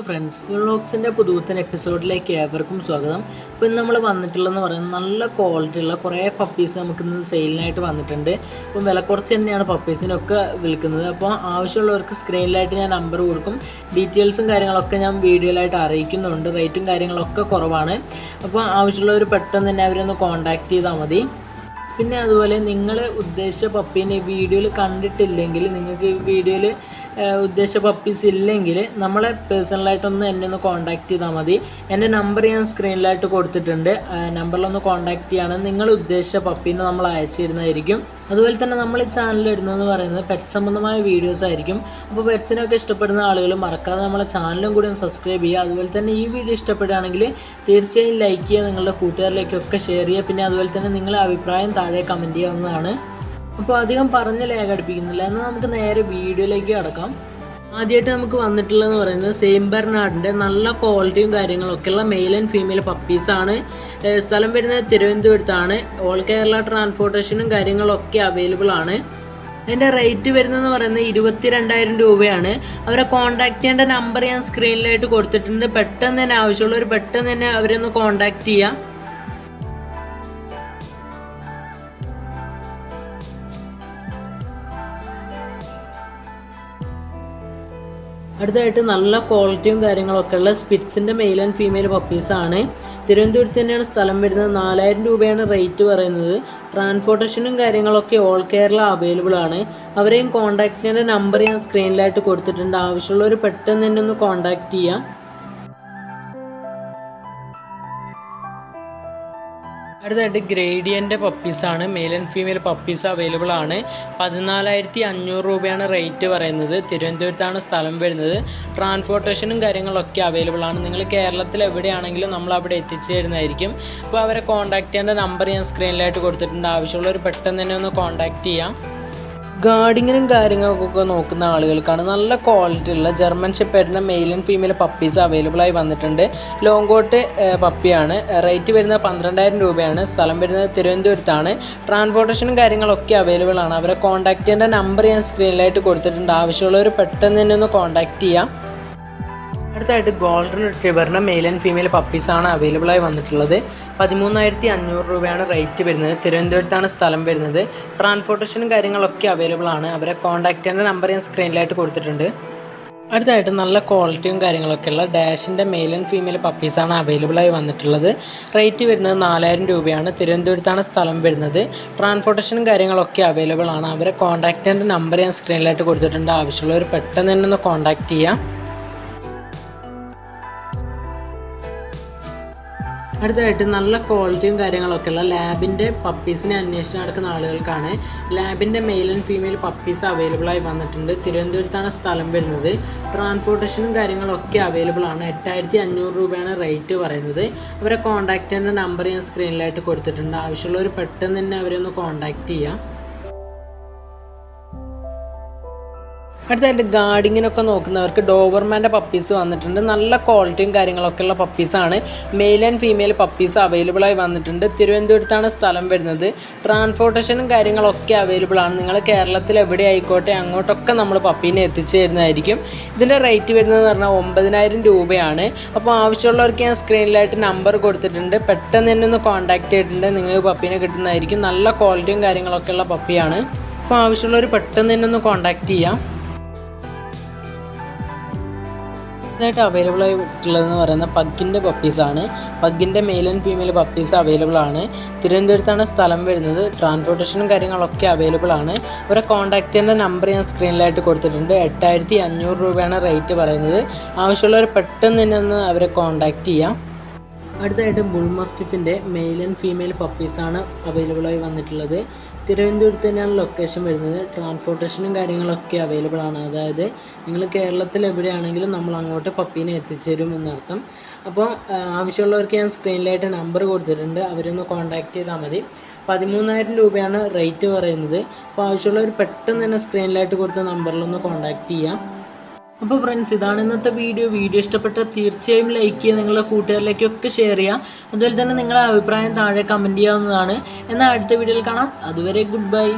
Hello friends full ലോക്സിന്റെ പുതുപുത്തൻ എപ്പിസോഡിലേക്ക് ഏവർക്കും സ്വാഗതം. ഇപ്പോൾ ഇന്ന് നമ്മൾ വന്നിട്ടുള്ളതെന്ന് പറയുന്നത് നല്ല ക്വാളിറ്റി ഉള്ള കുറേ പപ്പീസ് നമുക്ക് ഇന്ന് സെയിലിനായിട്ട് വന്നിട്ടുണ്ട്. അപ്പോൾ വില കുറച്ച് തന്നെയാണ് പപ്പീസിനൊക്കെ വിൽക്കുന്നത്. അപ്പോൾ ആവശ്യമുള്ളവർക്ക് സ്ക്രീനിലായിട്ട് ഞാൻ നമ്പർ കൊടുക്കും. ഡീറ്റെയിൽസും കാര്യങ്ങളൊക്കെ ഞാൻ വീഡിയോയിലായിട്ട് അറിയിക്കുന്നുണ്ട്. റേറ്റും കാര്യങ്ങളൊക്കെ കുറവാണ്. അപ്പോൾ ആവശ്യമുള്ളവർ പെട്ടെന്ന് തന്നെ അവരൊന്ന് കോൺടാക്റ്റ് ചെയ്താൽ മതി. പിന്നെ അതുപോലെ നിങ്ങൾ ഉദ്ദേശിച്ച പപ്പീനെ വീഡിയോയിൽ കണ്ടിട്ടില്ലെങ്കിൽ നിങ്ങൾക്ക് വീഡിയോയിൽ ഉദ്ദേശിച്ച പപ്പീസ് ഇല്ലെങ്കിൽ നമ്മളെ പേഴ്സണലായിട്ടൊന്ന് എന്നെ ഒന്ന് കോൺടാക്റ്റ് ചെയ്താൽ മതി. എന്റെ നമ്പർ ഞാൻ സ്ക്രീനിലായിട്ട് കൊടുത്തിട്ടുണ്ട്. നമ്പറിലൊന്ന് കോൺടാക്റ്റ് ചെയ്യുകയാണെങ്കിൽ നിങ്ങൾ ഉദ്ദേശിച്ച പപ്പീനെ നമ്മൾ അയച്ചു തരുന്നതായിരിക്കും അതുപോലെ തന്നെ നമ്മൾ ഈ ചാനൽ ഇടുന്നതെന്ന് പറയുന്നത് പെറ്റ് സംബന്ധമായ വീഡിയോസ് ആയിരിക്കും. അപ്പോൾ പെറ്റ്സിനൊക്കെ ഇഷ്ടപ്പെടുന്ന ആളുകൾ മറക്കാതെ നമ്മളെ ചാനലും കൂടി ഒന്ന് സബ്സ്ക്രൈബ് ചെയ്യുക. അതുപോലെ തന്നെ ഈ വീഡിയോ ഇഷ്ടപ്പെടുകയാണെങ്കിൽ തീർച്ചയായും ലൈക്ക് ചെയ്യുക നിങ്ങളുടെ കൂട്ടുകാരിലേക്കൊക്കെ ഷെയർ ചെയ്യുക. പിന്നെ അതുപോലെ തന്നെ നിങ്ങളുടെ അഭിപ്രായം താഴെ കമന്റ് ചെയ്യാവുന്നതാണ്. അപ്പോൾ അധികം പറഞ്ഞ് ലേഖടിപ്പിക്കുന്നില്ല എന്നാൽ നമുക്ക് നേരെ വീഡിയോയിലേക്ക് കടക്കാം. ആദ്യമായിട്ട് നമുക്ക് വന്നിട്ടുള്ളതെന്ന് പറയുന്നത് സെയിം ബെർനാഡിന്റെ നല്ല ക്വാളിറ്റിയും കാര്യങ്ങളൊക്കെയുള്ള മെയിൽ ആൻഡ് ഫീമെയിൽ പപ്പീസാണ് സ്ഥലം വരുന്നത് തിരുവനന്തപുരത്താണ്. ഓൾ കേരള ട്രാൻസ്പോർട്ടേഷനും കാര്യങ്ങളൊക്കെ അവൈലബിൾ ആണ്. അതിന്റെ റേറ്റ് വരുന്നതെന്ന് പറയുന്നത് ഇരുപത്തി രണ്ടായിരം രൂപയാണ്. അവരെ കോൺടാക്ട് ചെയ്യേണ്ട നമ്പർ ഞാൻ സ്ക്രീനിലായിട്ട് കൊടുത്തിട്ടുണ്ട്. പെട്ടെന്ന് തന്നെ ആവശ്യമുള്ളവർ പെട്ടെന്ന് തന്നെ അവരെ ഒന്ന് കോൺടാക്ട് ചെയ്യാം. അടുത്തതായിട്ട് നല്ല ക്വാളിറ്റിയും കാര്യങ്ങളൊക്കെ ഉള്ള സ്പിറ്റ്സിന്റെ മെയിൽ ആൻഡ് ഫീമെയിൽ പപ്പീസാണ് തിരുവനന്തപുരത്ത് തന്നെയാണ് സ്ഥലം വരുന്നത്. നാലായിരം രൂപയാണ് റേറ്റ് പറയുന്നത്. ട്രാൻസ്പോർട്ടേഷനും കാര്യങ്ങളൊക്കെ ഓൾ കേരള അവൈലബിൾ ആണ്. അവരെയും ചെയ്യേണ്ട നമ്പർ ഞാൻ സ്ക്രീനിലായിട്ട് കൊടുത്തിട്ടുണ്ട്. ആവശ്യമുള്ളവർ പെട്ടെന്ന് തന്നെ ഒന്ന് കോൺടാക്ട് ചെയ്യാം. അടുത്തായിട്ട് ഗ്രേഡിയന്റെ പപ്പീസാണ്. Male and female puppies available ആണ്. പതിനാലായിരത്തി അഞ്ഞൂറ് രൂപയാണ് റേറ്റ് പറയുന്നത്. തിരുവനന്തപുരത്താണ് സ്ഥലം വരുന്നത്. ട്രാൻസ്പോർട്ടേഷനും കാര്യങ്ങളൊക്കെ അവൈലബിൾ ആണ്. നിങ്ങൾ കേരളത്തിൽ എവിടെയാണെങ്കിലും നമ്മൾ അവിടെ എത്തിച്ചു തരുന്നതായിരിക്കും. അപ്പോൾ അവരെ കോൺടാക്ട് ചെയ്യേണ്ട നമ്പർ ഞാൻ സ്ക്രീനിലായിട്ട് കൊടുത്തിട്ടുണ്ട്. ആവശ്യമുള്ളവർ പെട്ടെന്ന് തന്നെ ഒന്ന് കോൺടാക്ട് ചെയ്യാം. ഗാർഡിങ്ങിനും കാര്യങ്ങൾക്കൊക്കെ നോക്കുന്ന ആളുകൾക്കാണ് നല്ല ക്വാളിറ്റി ഉള്ള German ഷെപ്പേഡിന്റെ male and female puppies available ആയി വന്നിട്ടുണ്ട്. ലോങ് കോട്ട് പപ്പിയാണ് റേറ്റ് വരുന്നത് പന്ത്രണ്ടായിരം രൂപയാണ്. സ്ഥലം വരുന്നത് തിരുവനന്തപുരത്താണ്. ട്രാൻസ്പോർട്ടേഷനും കാര്യങ്ങളൊക്കെ അവൈലബിൾ ആണ്. അവരെ കോൺടാക്ട് ചെയ്യേണ്ട നമ്പർ ഞാൻ സ്ക്രീനിലായിട്ട് കൊടുത്തിട്ടുണ്ട്. ആവശ്യമുള്ളവർ പെട്ടെന്ന് തന്നെ ഒന്ന് കോൺടാക്ട് ചെയ്യാം. അടുത്തായിട്ട് ഗോൾഡൻ റിട്രീവറിന്റെ മെയിൽ ആൻഡ് ഫീമെയിൽ പപ്പീസാണ് അവൈലബിൾ ആയി വന്നിട്ടുള്ളത്. പതിമൂന്നായിരത്തി അഞ്ഞൂറ് രൂപയാണ് റേറ്റ് വരുന്നത്. തിരുവനന്തപുരത്താണ് സ്ഥലം വരുന്നത്. ട്രാൻസ്പോർട്ടേഷനും കാര്യങ്ങളൊക്കെ അവൈലബിൾ ആണ്. അവരെ കോൺടാക്ട് ചെയ്യേണ്ട നമ്പർ ഞാൻ സ്ക്രീനിലായിട്ട് കൊടുത്തിട്ടുണ്ട്. അടുത്തായിട്ട് നല്ല ക്വാളിറ്റിയും കാര്യങ്ങളൊക്കെയുള്ള ഡാഷിന്റെ മെയിൽ ആൻഡ് ഫീമെയിൽ പപ്പീസാണ് അവൈലബിൾ ആയി വന്നിട്ടുള്ളത്. റേറ്റ് വരുന്നത് നാലായിരം രൂപയാണ്. തിരുവനന്തപുരത്താണ് സ്ഥലം വരുന്നത്. ട്രാൻസ്പോർട്ടേഷനും കാര്യങ്ങളൊക്കെ അവൈലബിൾ ആണ്. അവരെ ചെയ്യേണ്ട നമ്പർ ഞാൻ സ്ക്രീനിലായിട്ട് കൊടുത്തിട്ടുണ്ട്. ആവശ്യമുള്ളവർ പെട്ടെന്ന് തന്നെ ഒന്ന് കോൺടാക്ട് ചെയ്യാം. അടുത്തതായിട്ട് നല്ല ക്വാളിറ്റിയും കാര്യങ്ങളൊക്കെ ഉള്ള ലാബിന്റെ പപ്പീസിനെ അന്വേഷിച്ച് നടക്കുന്ന ആളുകൾക്കാണ് ലാബിന്റെ male and female puppies available ആയി വന്നിട്ടുണ്ട്. തിരുവനന്തപുരത്താണ് സ്ഥലം വരുന്നത്. ട്രാൻസ്പോർട്ടേഷനും കാര്യങ്ങളൊക്കെ അവൈലബിൾ ആണ്. എട്ടായിരത്തി അഞ്ഞൂറ് രൂപയാണ് റേറ്റ് പറയുന്നത്. അവരെ കോൺടാക്റ്റ് ചെയ്യുന്ന നമ്പർ ഞാൻ സ്ക്രീനിലായിട്ട് കൊടുത്തിട്ടുണ്ട്. ആവശ്യമുള്ളവർ പെട്ടെന്ന് തന്നെ അവരെ ഒന്ന് കോൺടാക്റ്റ് ചെയ്യാം. അടുത്തായിട്ട് ഗാർഡിങ്ങിനൊക്കെ നോക്കുന്നവർക്ക് ഡോവർമാന്റെ പപ്പീസ് വന്നിട്ടുണ്ട്. നല്ല ക്വാളിറ്റിയും കാര്യങ്ങളൊക്കെ ഉള്ള പപ്പീസാണ് male and female puppies available ആയി വന്നിട്ടുണ്ട്. തിരുവനന്തപുരത്താണ് സ്ഥലം വരുന്നത്. ട്രാൻസ്പോർട്ടേഷനും കാര്യങ്ങളൊക്കെ അവൈലബിൾ ആണ്. നിങ്ങൾ കേരളത്തിൽ എവിടെ ആയിക്കോട്ടെ അങ്ങോട്ടൊക്കെ നമ്മൾ പപ്പീനെ എത്തിച്ചു തരുന്നതായിരിക്കും. ഇതിന്റെ റേറ്റ് വരുന്നതെന്ന് പറഞ്ഞാൽ ഒമ്പതിനായിരം രൂപയാണ്. അപ്പോൾ ആവശ്യമുള്ളവർക്ക് ഞാൻ സ്ക്രീനിലായിട്ട് നമ്പർ കൊടുത്തിട്ടുണ്ട്. പെട്ടെന്ന് തന്നെ ഒന്ന് കോൺടാക്ട് ചെയ്തിട്ടുണ്ട്. നിങ്ങൾക്ക് പപ്പീനെ കിട്ടുന്നതായിരിക്കും. നല്ല ക്വാളിറ്റിയും കാര്യങ്ങളൊക്കെ ഉള്ള പപ്പിയാണ് അപ്പോൾ ആവശ്യമുള്ളവർ പെട്ടെന്ന് തന്നെ ഒന്ന് കോൺടാക്ട് ചെയ്യാം. ഇതായിട്ട് അവൈലബിൾ ആയിട്ടുള്ളതെന്ന് പറയുന്നത് പഗ്ഗിന്റെ പപ്പീസാണ് പഗ്ഗിന്റെ male and female puppies available ആണ്. തിരുവനന്തപുരത്താണ് സ്ഥലം വരുന്നത്. ട്രാൻസ്പോർട്ടേഷനും കാര്യങ്ങളൊക്കെ അവൈലബിൾ ആണ്. ഇവരെ കോൺടാക്ട് ചെയ്യേണ്ട നമ്പർ ഞാൻ സ്ക്രീനിലായിട്ട് കൊടുത്തിട്ടുണ്ട്. എട്ടായിരത്തി അഞ്ഞൂറ് രൂപയാണ് റേറ്റ് പറയുന്നത്. ആവശ്യമുള്ളവർ പെട്ടെന്ന് തന്നെ ഒന്ന് അവരെ കോൺടാക്റ്റ് ചെയ്യാം. അടുത്തായിട്ട് ബുൾ മസ്റ്റിഫിന്റെ മെയിൽ ആൻഡ് ഫീമെയിൽ പപ്പീസാണ് അവൈലബിളായി വന്നിട്ടുള്ളത്. തിരുവനന്തപുരത്ത് തന്നെയാണ് ലൊക്കേഷൻ വരുന്നത്. ട്രാൻസ്പോർട്ടേഷനും കാര്യങ്ങളൊക്കെ അവൈലബിൾ ആണ്. അതായത് നിങ്ങൾ കേരളത്തിൽ എവിടെയാണെങ്കിലും നമ്മൾ അങ്ങോട്ട് പപ്പീനെ എത്തിച്ചേരും എന്നർത്ഥം. അപ്പോൾ ആവശ്യമുള്ളവർക്ക് ഞാൻ സ്ക്രീനിലായിട്ട് നമ്പർ കൊടുത്തിട്ടുണ്ട്. അവരൊന്ന് കോൺടാക്റ്റ് ചെയ്താൽ മതി. പതിമൂന്നായിരം രൂപയാണ് റേറ്റ് പറയുന്നത്. അപ്പോൾ ആവശ്യമുള്ളവർ പെട്ടെന്ന് തന്നെ സ്ക്രീനിലായിട്ട് കൊടുത്ത നമ്പറിലൊന്ന് കോൺടാക്റ്റ് ചെയ്യാം. അപ്പോൾ ഫ്രണ്ട്സ് ഇതാണ് ഇന്നത്തെ വീഡിയോ വീഡിയോ ഇഷ്ടപ്പെട്ട തീർച്ചയായും ലൈക്ക് ചെയ്യുക നിങ്ങളുടെ കൂട്ടുകാരിലേക്കൊക്കെ ഷെയർ ചെയ്യുക. അതുപോലെ തന്നെ നിങ്ങളുടെ അഭിപ്രായം താഴെ കമന്റ് ചെയ്യാവുന്നതാണ്. എന്നാൽ അടുത്ത വീഡിയോയിൽ കാണാം. അതുവരെ ഗുഡ് ബൈ